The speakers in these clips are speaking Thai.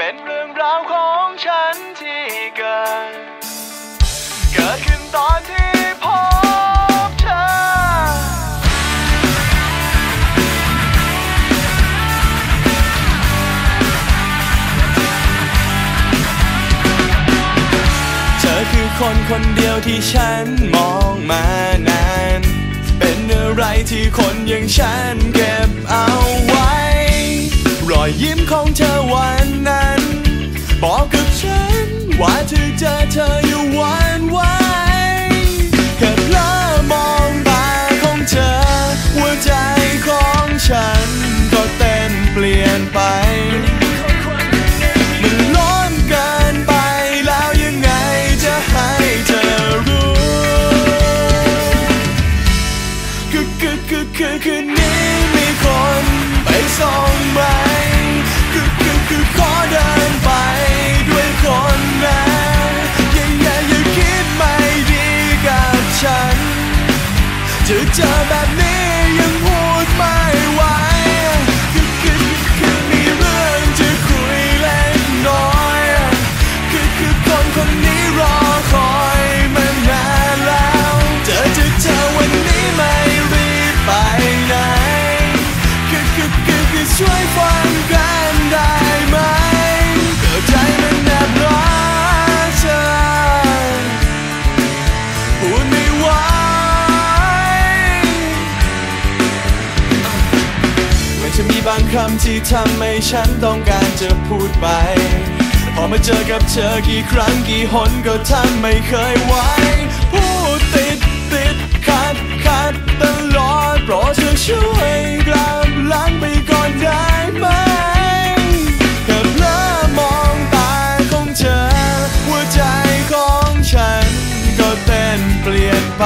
เป็นเรื่องราวของฉันที่เกิด เกิดขึ้นตอนที่พบเธอ เธอคือคนคนเดียวที่ฉันมองมานาน เป็นอะไรที่คนอย่างฉันเก็บเอาไว้ อยยิ้มของเธอวันนั้น บอกกับฉัน ว่าเธอเจอเธออยู่วันไว้แค่เพลอมองตาของเธอ หัวใจของฉัน ก็เต้นเปลี่ยนไปคืนนี้มีคนไปส่งมา ไปด้วยคนนั้นอย่าอย่าอย่าคิดไม่ดีกับฉันจะเจอแบบนี้ บางคำที่ทำให้ฉันต้องการจะพูดไป พอมาเจอกับเธอกี่ครั้งกี่หนก็ทำไม่เคยไหวพูดติดติดขัดขัดตลอดโปรดเธอช่วยกลับหลังไปก่อนได้ไหมกับเลอมองตาของเธอ หัวใจของฉันก็เต้นเปลี่ยนไป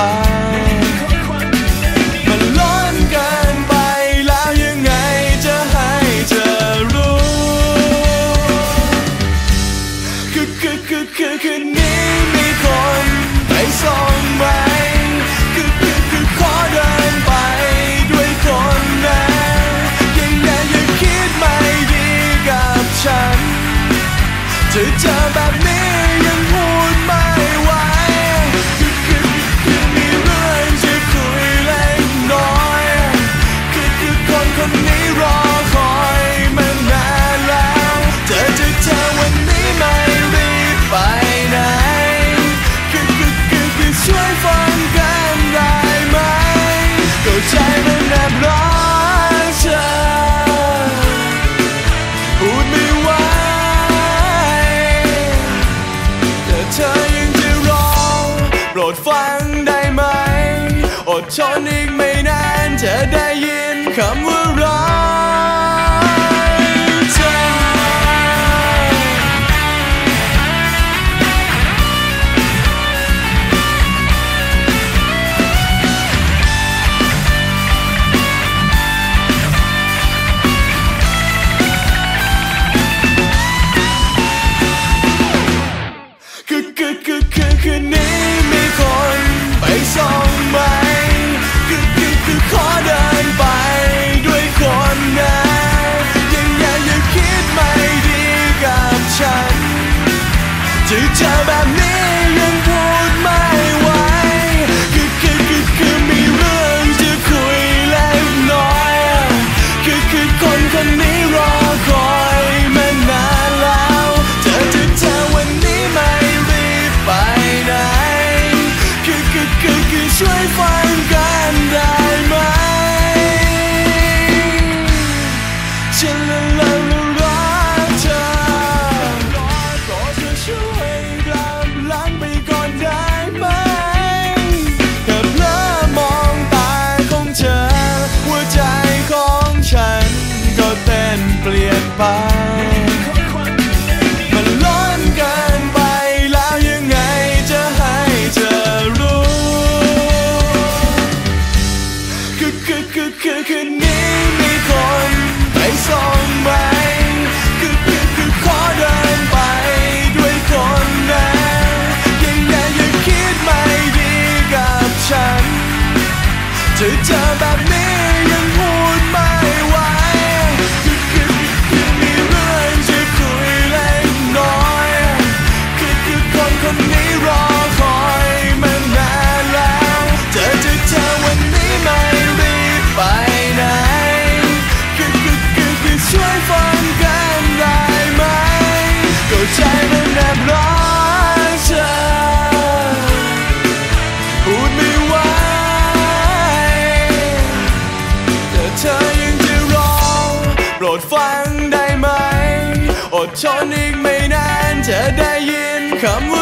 ดทนอีกไม่นานจะได้ยินคำว่ารัก 追怀。could ฟังได้ไหม อดทนอีกไม่นานจะได้ยินคำว่า